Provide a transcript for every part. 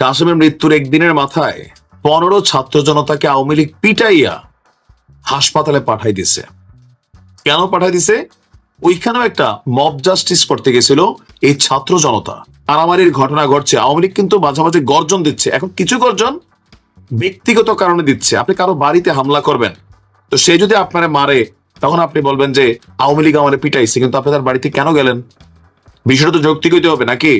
কাসেমের মৃত্যুর একদিনের মাথায় পনেরো ছাত্র জনতাকে আওয়ামী লীগ পিটাইয়া হাসপাতালে পাঠাই দিছে। কেন পাঠাই দিছে? ওইখানেও একটা মব জাস্টিস করতে গেছিল এই ছাত্র জনতা। মারামারির ঘটনা ঘটছে। আওয়ামী লীগ কিন্তু মাঝে মাঝে গর্জন দিচ্ছে। এখন কিছু গর্জন ব্যক্তিগত কারণে দিচ্ছে। আপনি কারও বাড়িতে হামলা করবেন, তো সে যদি আপনারে মারে, তখন আপনি বলবেন যে আওয়ামী লীগ আমারে পিটাইছে, কিন্তু আপনি তার বাড়িতে কেন গেলেন? বিষয়টা তো যৌক্তিক হইতে হবে, নাকি?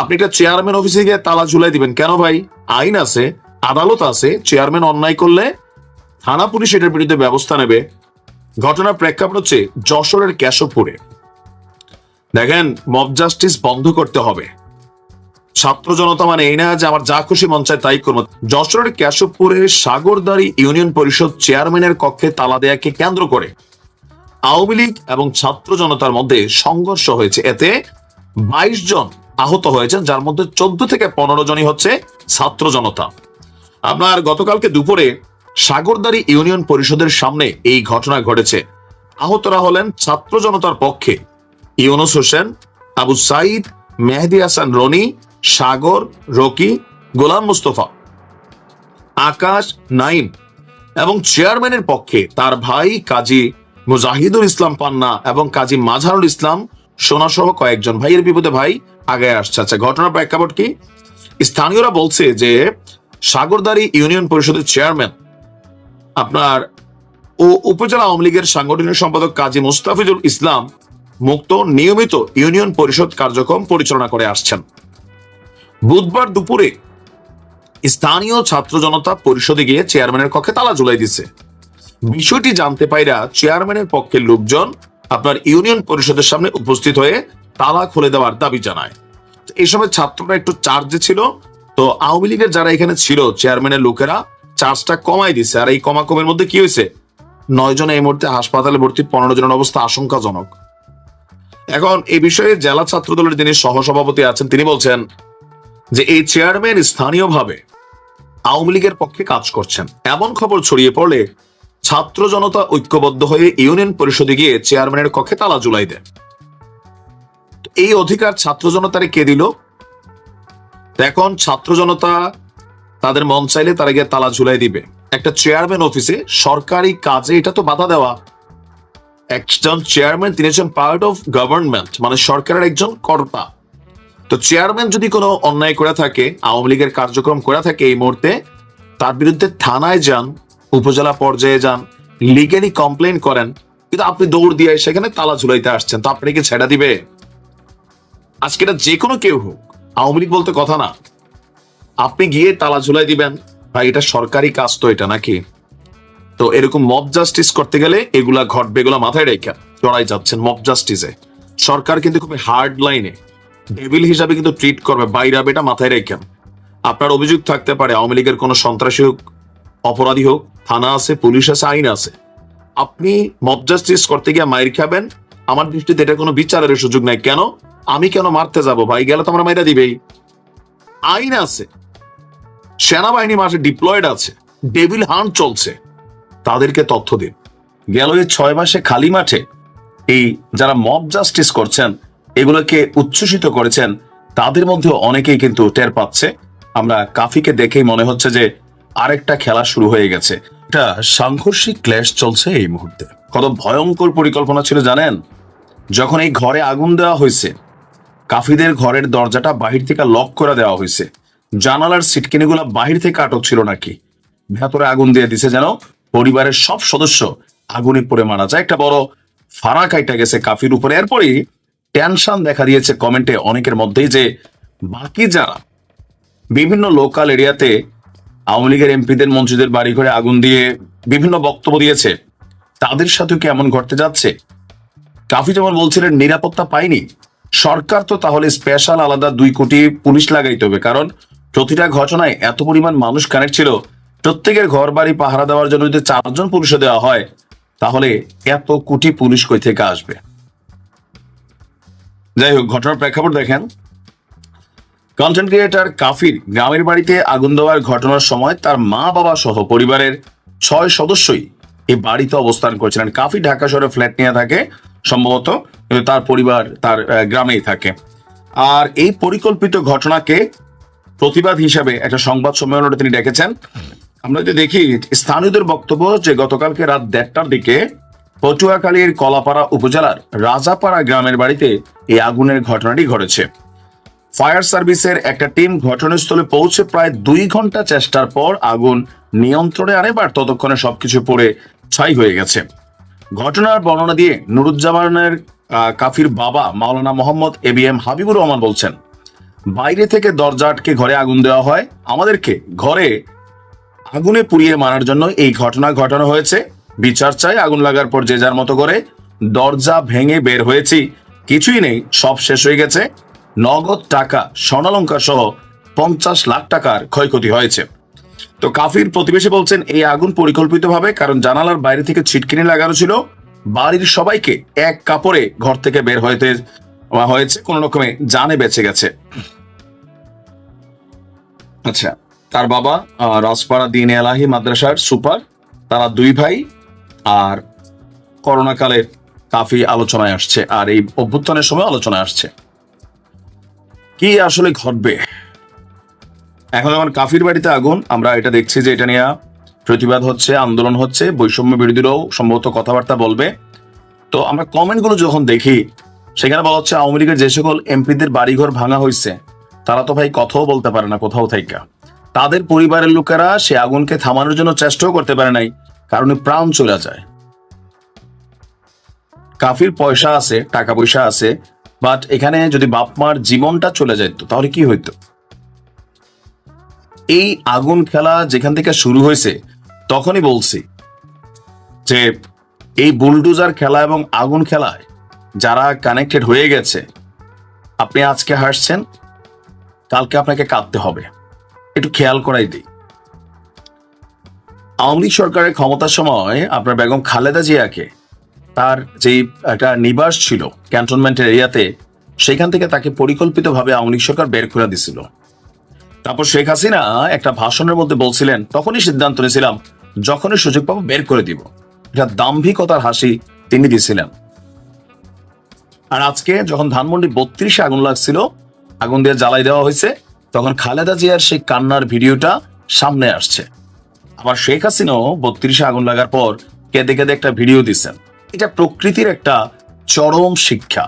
আপনি একটা চেয়ারম্যান অফিসে গিয়ে তালা ঝুলাই দিবেন। কেন ভাই? আইন আছে, আদালত আছে চেয়ারম্যান অন্যায় করলে থানা পুলিশ এটার বিরুদ্ধে ব্যবস্থা নেবে। ঘটনার প্রেক্ষাপট হচ্ছে যশোরের কেশবপুরে। দেখেন মব জাস্টিস বন্ধ করতে হবে। ছাত্র জনতা মানে এই না যে আমার যা খুশি মন চায় তাই করব। যশোরের কেশবপুরের সাগরদারি ইউনিয়ন পরিষদ চেয়ারম্যানের কক্ষে তালা দেয়াকে কেন্দ্র করে আওয়ামী লীগ এবং ছাত্র জনতার মধ্যে সংঘর্ষ হয়েছে। এতে বাইশ জন আহত হয়েছেন, যার মধ্যে চোদ্দ থেকে পনেরো জনই হচ্ছে ছাত্র জনতা। আপনার গতকালকে দুপুরে সাগরদারি ইউনিয়ন পরিষদের সামনে এই ঘটনা ঘটেছে। আহতরা হলেন ছাত্র জনতার পক্ষে ইউনুস হোসেন, আবু সাইদ, মেহেদি হাসান রনি, সাগর, রকি, গোলাম মুস্তফা। আকাশ নাইম এবং চেয়ারম্যানের পক্ষে তার ভাই কাজী মুজাহিদুল ইসলাম পান্না এবং কাজী মাঝারুল ইসলাম সোনা সহ কয়েকজন ভাইয়ের বিপদে ভাই আগে আসছে। আচ্ছা ঘটনার প্রেক্ষাপট কি? স্থানীয়রা বলছে যে সাগরদারি ইউনিয়ন পরিষদের চেয়ারম্যান আপনার ও উপজেলা আওয়ামী লীগের সাংগঠনিক সম্পাদক কাজী মুস্তাফিজুল ইসলাম মুক্ত, নিয়মিত ইউনিয়ন পরিষদ কার্যক্রম পরিচালনা করে আসছেন। বুধবার দুপুরে স্থানীয় ছাত্র জনতা পরিষদে গিয়ে চেয়ারম্যানের কক্ষে তালা ঝুলাই দিছে। বিষয়টি জানতে পাইরা চেয়ারম্যানের পক্ষের লোকজন আপনার ইউনিয়ন পরিষদের সামনে উপস্থিত হয়ে তালা খুলে দেওয়ার দাবি জানায়। এই সময় ছাত্ররা একটু চার্জে ছিল। তো আওয়ামী লীগের যারা এখানে ছিল চেয়ারম্যানের লোকেরা চার্জটা কমাই দিছে। আর এই কমাকমের মধ্যে কি হয়েছে? নয় জন এই মুহূর্তে হাসপাতালে ভর্তি, পনেরো জনের অবস্থা আশঙ্কাজনক। এখন এই বিষয়ে জেলা ছাত্র দলের যিনি সহসভাপতি আছেন, তিনি বলছেন যে এই চেয়ারম্যান স্থানীয়ভাবে আওয়ামী লীগের পক্ষে কাজ করছেন। এমন খবর ছড়িয়ে পড়লে ছাত্র জনতা ঐক্যবদ্ধ হয়ে ইউনিয়ন পরিষদে গিয়ে চেয়ারম্যানের কক্ষে তালা জুলাই দেয়। এই অধিকার ছাত্র জনতারে কে দিল? এখন ছাত্র জনতা তাদের মন চাইলে তারা গিয়ে তালা ঝুলাই দিবে। একটা চেয়ারম্যান অফিসে সরকারি কাজে এটা তো বাধা দেওয়া। একজন চেয়ারম্যান, তিনি হচ্ছেন পার্ট অফ গভর্নমেন্ট মানে সরকারের একজন কর্তা। তো চেয়ারম্যান যদি কোনো অন্যায় করে থাকে, আওয়ামী লীগের কার্যক্রম করে থাকে এই মুহূর্তে, তার বিরুদ্ধে থানায় যান উপজেলা পর্যায়ে যান লিগেলি কমপ্লেন করেন, কিন্তু আপনি দৌড় দিয়ে সেখানে তালা ঝুলাইতে আসছেন, তো আপনি কি ছেড়া দিবে? আজকে এটা যে কোনো কেউ হোক, আওয়ামী লীগ বলতে কথা না। আপনি গিয়ে তালা ঝুলাই দিবেন, ভাই, এটা সরকারি কাজ তো এটা নাকি? তো এরকম মব জাস্টিস করতে গেলে এগুলা ঘটবে, এগুলা মাথায় রেখে চড়াই যাচ্ছেন মব জাস্টিসে সরকার কিন্তু খুবই হার্ড লাইনে ডেভিল হিসাবে কিন্তু ট্রিট করবে বাইরাবে এটা মাথায় রেখেন আপনার অভিযোগ থাকতে পারে, আওয়ামী লীগের কোনো সন্ত্রাসী হোক অপরাধী হোক, থানা আছে, পুলিশ আছে, আইন আছে। আপনি মব জাস্টিস করতে গিয়ে মাইর খাবেন, আমার দৃষ্টিতে এটা কোনো বিচারের সুযোগ নাই। কেন? আমি কেন মারতে যাব ভাই? গেলে তো আমরা মাইরা দিবেই। আইন আছে। সেনাবাহিনী মাসে ডিপ্লয়েড আছে। ডেভিল হান্ট চলছে। তাদেরকে তথ্য দিন। গেল এই ছয় মাসে খালি মাঠে এই যারা মব জাস্টিস করছেন, এগুলোকে উচ্ছ্বসিত করেছেন, তাদের মধ্যে অনেকেই কিন্তু টের পাচ্ছে। আমরা কাফিকে দেখেই মনে হচ্ছে যে আরেকটা খেলা শুরু হয়ে গেছে। এটা সাংঘর্ষিক ক্ল্যাশ চলছে এই মুহূর্তে। কত ভয়ঙ্কর পরিকল্পনা ছিল জানেন? যখন এই ঘরে আগুন দেওয়া হয়েছে, কাফিদের ঘরের দরজাটা বাহির থেকে লক করে দেওয়া হয়েছে। জানালার সিটকিনিগুলো বাহির থেকে আটক ছিল নাকি? ভেতরে আগুন দিয়ে দিছে যেন পরিবারের সব সদস্য আগুনে পড়ে মারা যায়। একটা বড় ফাড়া কাইটা গেছে কাফির উপরে। এরপরই টেনশন দেখা দিয়েছে কমেন্টে অনেকের মধ্যেই যে বাকি যারা বিভিন্ন লোকাল এরিয়াতে আওয়ামী লীগের এমপিদের মন্ত্রীদের বাড়ি ঘরে আগুন দিয়ে বিভিন্ন বক্তব্য দিয়েছে। তাদের সাথেও কি এমন ঘটতে যাচ্ছে? কাফি যেমন বলছিলেন, নিরাপত্তা পায়নি সরকার তো তাহলে স্পেশাল আলাদা দুই কোটি পুলিশ লাগাইতে হবে, কারণ প্রতিটা ঘটনায় এত পরিমাণ মানুষ কানেক্ট ছিল। প্রত্যেকের ঘর বাড়ি পাহারা দেওয়ার জন্য যদি চারজন পুলিশে দেওয়া হয়, তাহলে এত কোটি পুলিশ কই থেকে আসবে? যাই হোক, ঘটনার প্রেক্ষাপট দেখেন। কন্টেন্ট ক্রিয়েটার কাফির গ্রামের বাড়িতে আগুন দেওয়ার ঘটনার সময় তার মা, বাবা সহ পরিবারের ছয় সদস্যই এই বাড়িতে অবস্থান করছিলেন। কাফি ঢাকা শহরে ফ্ল্যাট নিয়ে থাকে সম্ভবত, কিন্তু তার পরিবার তার গ্রামেই থাকে। আর এই পরিকল্পিত ঘটনাকে প্রতিবাদ হিসাবে একটা সংবাদ সম্মেলনে তিনি ডেকেছেন। আমরা যদি দেখি, স্থানীয়দের বক্তব্য যে গতকালকে রাত দেড়টার দিকে পটুয়াখালীর কলাপাড়া উপজেলার রাজাপাড়া গ্রামের বাড়িতে এই আগুনের ঘটনাটি ঘটেছে। ফায়ার সার্ভিসের একটা টিম ঘটনাস্থলে পৌঁছে প্রায় দুই ঘণ্টা চেষ্টার পর আগুন নিয়ন্ত্রণে আনে বা ততক্ষণে সবকিছু পড়ে ছাই হয়ে গেছে। ঘটনার বর্ণনা দিয়ে নুরুজ্জামানের কাফির বাবা Maulana Mohammad A B M Habibur Rahman বলছেন, বাইরে থেকে দরজা আটকে ঘরে আগুন দেওয়া হয়। আমাদেরকে ঘরে আগুনে পুড়িয়ে মারার জন্য এই ঘটনা ঘটানো হয়েছে। বিচার চাই, আগুন লাগার পর যে যার মতো করে। দরজা ভেঙে বের হয়েছি। কিছুই নেই, সব শেষ হয়ে গেছে। নগদ টাকা, স্বর্ণালঙ্কার সহ পঞ্চাশ লাখ টাকার ক্ষয়ক্ষতি হয়েছে। তো কাফির প্রতিবেশী বলছেন, এই আগুন পরিকল্পিতভাবে কারণ জানালার বাইরে থেকে ছিটকিনি লাগানো ছিল। বাড়ির সবাইকে এক কাপড়ে ঘর থেকে বের হইতে হয়েছে, কোন রকমে জানে বেঁচে গেছে। আচ্ছা তার বাবা রাজপাড়া দিন এলাহি মাদ্রাসার সুপার, তারা দুই ভাই, আর করোনাকালে কাফি আলোচনায় আসছে, আর এই অভ্যুত্থানের সময় আলোচনায় আসছে। কি আসলে ঘটবে? এখন যখন কাফির বাড়িতে আগুন। আমরা এটা দেখছি যে এটা নিয়ে প্রতিবাদ হচ্ছে, আন্দোলন হচ্ছে, বৈষম্য বিরোধীরাও সম্ভবত কথাবার্তা বলবে। তো আমরা কমেন্টগুলো যখন দেখি, সেখানে বলা হচ্ছে আওয়ামী লীগের যে সকল এমপিদের বাড়িঘর ভাঙা হয়েছে, তারা তো ভাই কথাও বলতে পারে না কোথাও থেকে তাদের পরিবারের লোকেরা সে আগুনকে থামানোর জন্য চেষ্টাও করতে পারে নাই, কারণে প্রাণ চলে যায়। কাফির পয়সা আছে, টাকা পয়সা আছে বাট এখানে যদি বাপ মার জীবনটা চলে যেত তাহলে কি হইতো? এই আগুন খেলা যেখান থেকে শুরু হয়েছে, তখনই বলছি যে এই বুলডুজার খেলা এবং আগুন খেলায় যারা কানেক্টেড হয়ে গেছে, আপনি আজকে হাসছেন, কালকে আপনাকে কাঁদতে হবে। একটু খেয়াল করাই দিই। আওয়ামী লীগ সরকারের ক্ষমতার সময় আপনার বেগম খালেদা জিয়াকে তার যেই একটা নিবাস ছিল ক্যান্টনমেন্টের এরিয়াতে, সেখান থেকে তাকে পরিকল্পিতভাবে আওয়ামী লীগ সরকার বের করে দিছিল। তারপর শেখ হাসিনা একটা ভাষণের মধ্যে বলছিলেন, তখনই সিদ্ধান্ত নিয়েছিলাম, যখনই সুযোগ পাবো বের করে দিব। এটা দাম্ভিকতার হাসি তিনি দিয়েছিলেন আর আজকে যখন ধানমন্ডি বত্রিশে আগুন লাগছিল, আগুন দিয়ে জ্বালাই দেওয়া হয়েছে, তখন খালেদা জিয়ার সেই কান্নার ভিডিওটা সামনে আসছে। আবার শেখ হাসিনাও বত্রিশে আগুন লাগার পর কেঁদে কেঁদে একটা ভিডিও দিচ্ছেন। এটা প্রকৃতির একটা চরম শিক্ষা।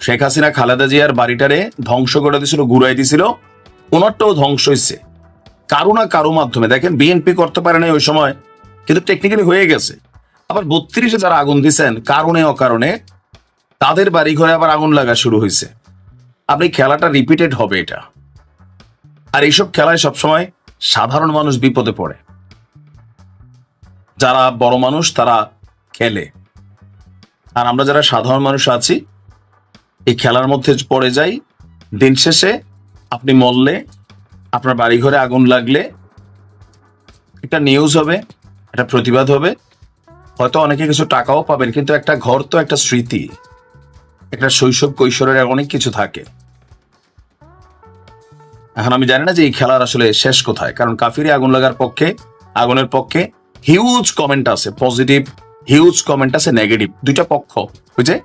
শেখ হাসিনা খালেদা জিয়ার বাড়িটারে ধ্বংস করে দিয়েছিল গুড়াই দিছিল ওনারটাও ধ্বংস হয়েছে কারও না কারও মাধ্যমে। দেখেন বিএনপি করতে পারে নাই ওই সময়, কিন্তু টেকনিক্যালি হয়ে গেছে। আবার বত্রিশে যারা আগুন দিছেন, কারণে অকারণে, তাদের বাড়ি ঘরে আবার আগুন লাগা শুরু হয়েছে আপনি খেলাটা রিপিটেড হবে এটা। আর এইসব খেলায় সবসময় সাধারণ মানুষ বিপদে পড়ে। যারা বড় মানুষ, তারা খেলে। আর আমরা যারা সাধারণ মানুষ আছি, এই খেলার মধ্যে পড়ে যাই। দিন শেষে আপনি মরলে, আপনার বাড়িঘরে আগুন লাগলে একটা নিউজ হবে, একটা প্রতিবাদ হবে। হয়তো অনেকে কিছু টাকাও পাবেন, কিন্তু একটা ঘর তো একটা স্মৃতি। একটা শৈশব কৈশোরের অনেক কিছু থাকে। এখন আমি জানি না যে এই খেলার আসলে শেষ কোথায়, কারণ কাফিরে আগুন লাগার পক্ষে, আগুনের পক্ষে হিউজ কমেন্ট আছে পজিটিভ হিউজ কমেন্ট আছে নেগেটিভ দুইটা পক্ষ বুঝে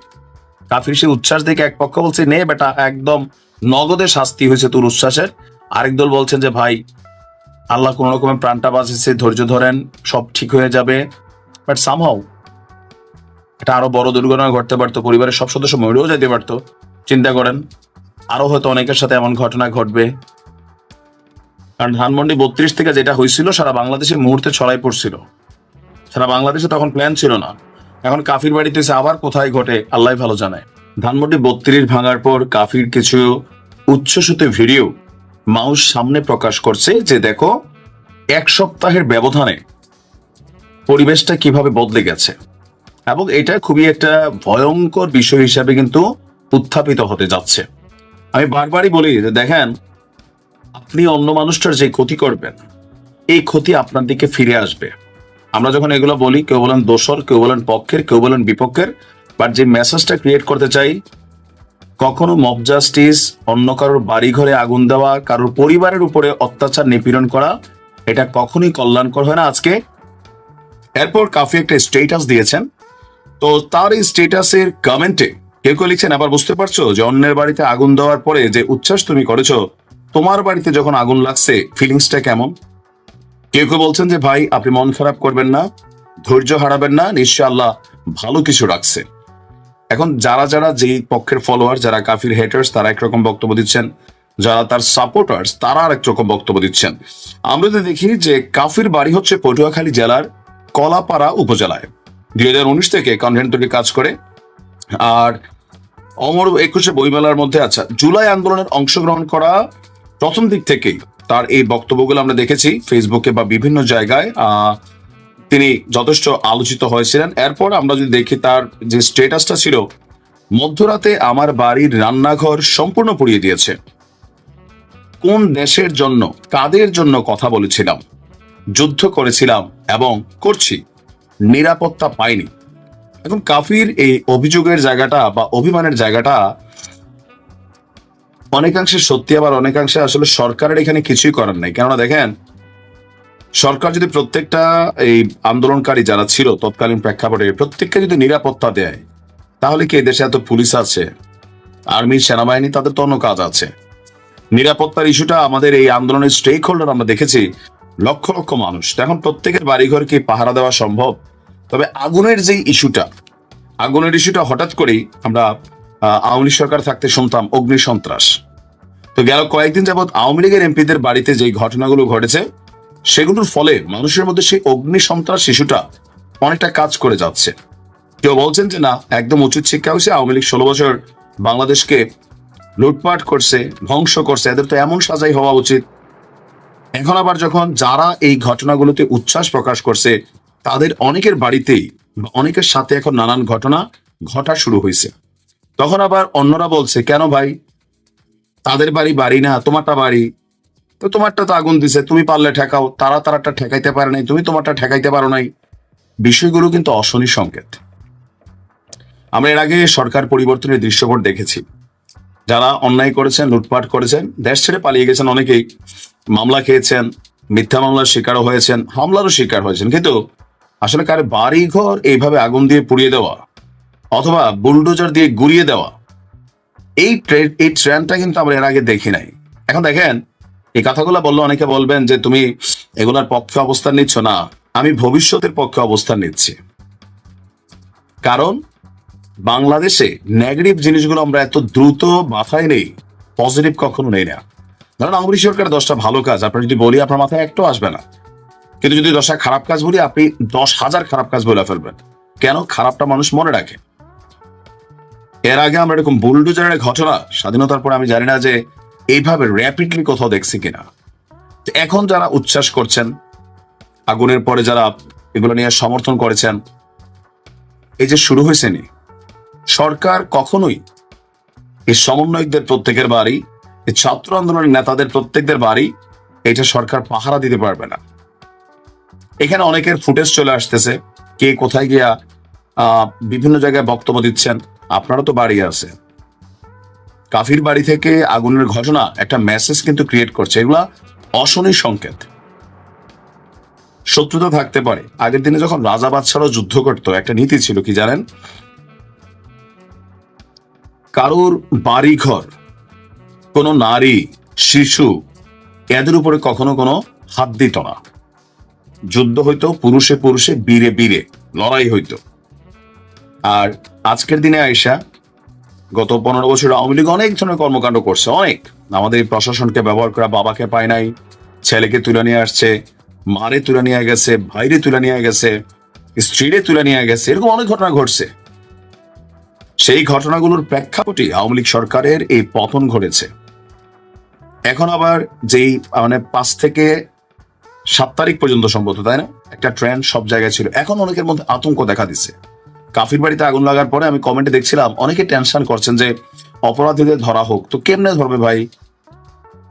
কাফির সে উচ্ছ্বাস দেখে এক পক্ষ বলছে, নে বেটা, একদম নগদে শাস্তি হয়েছে তোর উচ্ছ্বাসের। আরেক দল বলছেন যে, ভাই, আল্লাহ কোন রকমের প্রাণটা বাঁচিয়েছে, ধৈর্য ধরেন, সব ঠিক হয়ে যাবে। বাট সামহাও এটা আরও বড় দুর্ঘটনা ঘটতে পারতো, পরিবারের সব সদস্য মরেও যেতে পারতো। চিন্তা করেন, আরও হয়তো অনেকের সাথে এমন ঘটনা ঘটবে। কারণ ধানমন্ডি বত্রিশ থেকে যেটা হয়েছিল, সারা বাংলাদেশের মুহূর্তে ছড়াই পড়ছিল। সারা বাংলাদেশে তখন প্ল্যান ছিল না। এখন কাফির বাড়িতে এসে আবার কোথায় ঘটে, আল্লাহ ভালো জানে। ধানমন্ডি বত্রিশ ভাঙার পর কাফির কিছু উচ্ছ্বসিত ভিডিও মাউস সামনে প্রকাশ করছে যে, দেখো, এক সপ্তাহের ব্যবধানে পরিবেশটা কীভাবে বদলে গেছে। এবং এটা খুবই একটা ভয়ঙ্কর বিষয় হিসাবে কিন্তু উত্থাপিত হতে যাচ্ছে। আমি বারবারই বলি যে, দেখেন, আপনি অন্য মানুষটার যে ক্ষতি করবেন, এই ক্ষতি আপনার দিকে ফিরে আসবে। আমরা যখন এগুলো বলি, কেউ বলেন দোসর কেউ বলেন পক্ষের, কেউ বলেন বিপক্ষের বাট যে মেসেজটা ক্রিয়েট করতে চাই, কখনো মব জাস্টিস অন্য কারোর বাড়ি ঘরে আগুন দেওয়া, কারোর পরিবারের উপরে অত্যাচার নিপীড়ন করা, এটা কখনোই কল্যাণকর হয় না। আজকে এরপর কাফি একটা স্টেটাস দিয়েছেন। তো তার এই স্টেটাসের কমেন্টে কেউ কেউ লিখছেন, আবার বুঝতে পারছ যে অন্যের বাড়িতে আগুন দেওয়ার পরে যে উচ্ছ্বাস তুমি করেছ, তোমার বাড়িতে যখন আগুন লাগছে ফিলিংসটা কেমন? কেউ কেউ বলছেন যে, ভাই, আপনি মন খারাপ করবেন না, ধৈর্য হারাবেন না নিশ্চয় আল্লাহ ভালো কিছু রাখছে। এখন যারা যারা যেই পক্ষের ফলোয়ার যারা কাফির হেটার্স তারা একরকম বক্তব্য দিচ্ছেন। যারা তার সাপোর্টার্স তারা আর রকম বক্তব্য দিচ্ছেন। আমরা যদি দেখি যে, কাফির বাড়ি হচ্ছে পটুয়াখালী জেলার কলাপাড়া উপজেলায়। দুই হাজার উনিশ থেকে কনভেন্ট তৈরি কাজ করে। আর অমর একুশে বইমেলার মধ্যে আচ্ছা জুলাই আন্দোলনের অংশগ্রহণ করা প্রথম দিক থেকেই তার এই বক্তব্যগুলো আমরা দেখেছি ফেসবুকে বা বিভিন্ন জায়গায় তিনি যথেষ্ট আলোচিত হয়েছিলেন। এরপর আমরা যদি দেখি তার যে স্টেটাসটা ছিল, মধ্যরাতে আমার বাড়ির রান্নাঘর সম্পূর্ণ পুড়িয়ে দিয়েছে। কোন দেশের জন্য, কাদের জন্য কথা বলেছিলাম, যুদ্ধ করেছিলাম এবং করছি, নিরাপত্তা পাইনি। এখন কাফির এই অভিযোগের জায়গাটা বা অভিমানের জায়গাটা অনেকাংশে সত্যি, আবার অনেকাংশে আসলে সরকারের এখানে কিছুই করার নাই। কেননা দেখেন, সরকার যদি প্রত্যেকটা এই আন্দোলনকারী যারা ছিল তৎকালীন প্রেক্ষাপটে, প্রত্যেককে যদি নিরাপত্তা দেয়, তাহলে কি দেশে এত পুলিশ আছে? আর্মি, সেনাবাহিনী, তাদের তো অন্য কাজ আছে। নিরাপত্তার ইস্যুটা আমাদের এই আন্দোলনের স্টেক হোল্ডার আমরা দেখেছি, লক্ষ লক্ষ মানুষ। এখন প্রত্যেকের বাড়িঘর কি পাহারা দেওয়া সম্ভব? তবে আগুনের যে ইস্যুটা, আগুনের ইস্যুটা হঠাৎ করেই আমরা আওয়ামী সরকার থাকতে শুনতাম অগ্নি সন্ত্রাস। তো গেল কয়েকদিন যাবৎ আওয়ামী লীগের এমপিদের বাড়িতে যে ঘটনাগুলো ঘটেছে, সেগুলোর ফলে মানুষের মধ্যে সেই অগ্নি সন্ত্রাস শিশুটা অনেকটা কাজ করে যাচ্ছে। কেউ বলছেন যে না, একদম উচিত শিক্ষা হয়েছে, আওয়ামী লীগ ষোলো বছর বাংলাদেশকে লুটপাট করছে, ধ্বংস করছে, এদের তো এমন সাজাই হওয়া উচিত। এখন আবার যখন যারা এই ঘটনাগুলোতে উচ্ছ্বাস প্রকাশ করছে, তাদের অনেকের বাড়িতেই অনেকের সাথে এখন নানান ঘটনা ঘটা শুরু হয়েছে। তখন আবার অন্যরা বলছে, কেন ভাই? তাদের বাড়ি বাড়ি না, তোমারটা বাড়ি। তো তোমারটা তো আগুন দিছে, তুমি পারলে ঠেকাও। তারা তারাটা ঠেকাইতে পারে নাই, তুমি তোমারটা ঠেকাইতে পারো নাই। বিষয়গুলো কিন্তু অশনি সংকেত। আমরা এর আগে সরকার পরিবর্তনের দৃশ্যপট দেখেছি। যারা অন্যায় করেছেন, লুটপাট করেছেন, দেশ ছেড়ে পালিয়ে গেছেন অনেকেই। মামলা খেয়েছেন, মিথ্যা মামলার শিকারও হয়েছেন, হামলারও শিকার হয়েছেন। কিন্তু আসলে কার বাড়ি ঘর এইভাবে আগুন দিয়ে পুড়িয়ে দেওয়া? অথবা বুলডোজার দিয়ে গুড়িয়ে দেওয়া। এই ট্রেড এই ট্রেন্ডটা কিন্তু আমরা এর আগে দেখি নাই। এখন দেখেন, এই কথাগুলো বললে অনেকে বলবেন যে, তুমি এগুলার পক্ষে অবস্থান নিচ্ছ না। আমি ভবিষ্যতের পক্ষে অবস্থান নিচ্ছি। কারণ, বাংলাদেশে নেগেটিভ জিনিসগুলো আমরা এত দ্রুত মাথায় নেই পজিটিভ কখনো নেই না। ধরেন, আওয়ামী সরকার দশটা ভালো কাজ। আপনার যদি বলি, আপনার মাথায় একটাও আসবে না। কিন্তু যদি দশটা খারাপ কাজ বলি, আপনি দশ হাজার খারাপ কাজ বলে ফেলবেন। কেন? খারাপটা মানুষ মনে রাখে। এর আগে আমরা এরকম বুলডোজারের ঘটনা, স্বাধীনতার পর আমি জানি না যে এইভাবে র্যাপিডলি কোথাও দেখছি কিনা। এখন যারা উচ্ছ্বাস করছেন, আগুনের পরে যারা এগুলো নিয়ে সমর্থন করেছেন, এই যে শুরু হয়েছে নি, সরকার কখনোই এই সমন্বয়কদের প্রত্যেকের বাড়ি, এই ছাত্র আন্দোলনের নেতাদের প্রত্যেকদের বাড়ি এটা সরকার পাহারা দিতে পারবে না। এখানে অনেকের ফুটেজ চলে আসতেছে, কে কোথায় গিয়া বিভিন্ন জায়গায় বক্তব্য দিচ্ছেন। আপনারও তো বাড়ি আছে কাফির বাড়ি থেকে আগুনের ঘটনা একটা মেসেজ কিন্তু ক্রিয়েট করছে। এগুলা অশনি সংকেত। শত্রুতা থাকতে পারে। আগের দিনে যখন রাজা বাদশারাও যুদ্ধ করতো, একটা নীতি ছিল কি জানেন? কারোর বাড়ি ঘর কোনো নারী, শিশু, এদের উপরে কখনো কোনো হাত দিত না। যুদ্ধ হইতো, পুরুষে পুরুষে, বীরে বীরে, লড়াই হইতো। আর আজকের দিনে আয়সা গত পনেরো বছর আওয়ামী লীগ অনেক ধরনের কর্মকাণ্ড করছে, অনেক। আমাদের এই প্রশাসনকে ব্যবহার করা বাবাকে পায় নাই, ছেলেকে তুলে নিয়ে আসছে, মারে তুলে নিয়ে গেছে, ভাইরে তুলে নিয়ে গেছে, স্ত্রীরে তুলে নিয়ে গেছে, এরকম অনেক ঘটনা ঘটছে। সেই ঘটনাগুলোর প্রেক্ষাপটে আওয়ামী লীগ সরকারের এই পতন ঘটেছে। এখন আবার যেই মানে পাঁচ থেকে সাত তারিখ পর্যন্ত সম্ভবত, তাই না? একটা ট্রেন্ড সব জায়গায় ছিল। এখন অনেকের মধ্যে আতঙ্ক দেখা দিচ্ছে। কাফির বাড়িতে আগুন লাগার পরে আমি কমেন্টে দেখছিলাম, অনেকে টেনশন করছেন যে অপরাধীদের ধরা হোক। তো কেমনে ধরবে ভাই?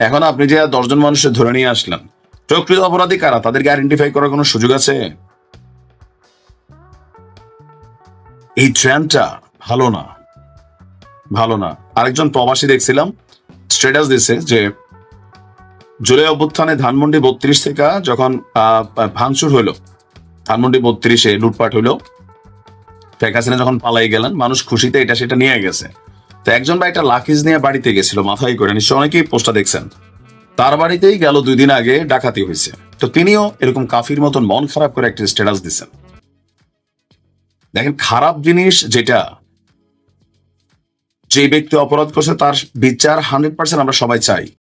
এখন আপনি যে দশজন মানুষের ধরে নিয়ে আসলেন, প্রকৃত অপরাধী কারা? তাদেরকে আইডেন্টিফাই করার কোনো সুযোগ আছে? এই ট্রেনটা ভালো না। ভালো না। আরেকজন প্রবাসী দেখছিলাম স্ট্যাটাস দিছে যে জুলাই অভ্যুত্থানে ধানমন্ডি বত্রিশ থেকে যখন ভাঙচুর হইল, ধানমন্ডি বত্রিশে লুটপাট হইল শেখ হাসিনা যখন পালাই গেলেন, মানুষ খুশিতে এটা সেটা নিয়ে গেছে। তো একজন ভাই একটা লাকিজ নিয়ে বাড়িতে গেছিল, মাথায় করে নিশ্চয় অনেকেই পোস্টটা দেখছেন। তার বাড়িতেই গেল দুই দিন আগে ডাকাতি হয়েছে। তো তিনিও এরকম কাফির মতন মন খারাপ করে একটা স্ট্যাটাস দিচ্ছেন। দেখেন, খারাপ জিনিস যেটা, যে ব্যক্তি অপরাধ করছে তার বিচার হান্ড্রেড পার্সেন্ট আমরা সবাই চাই।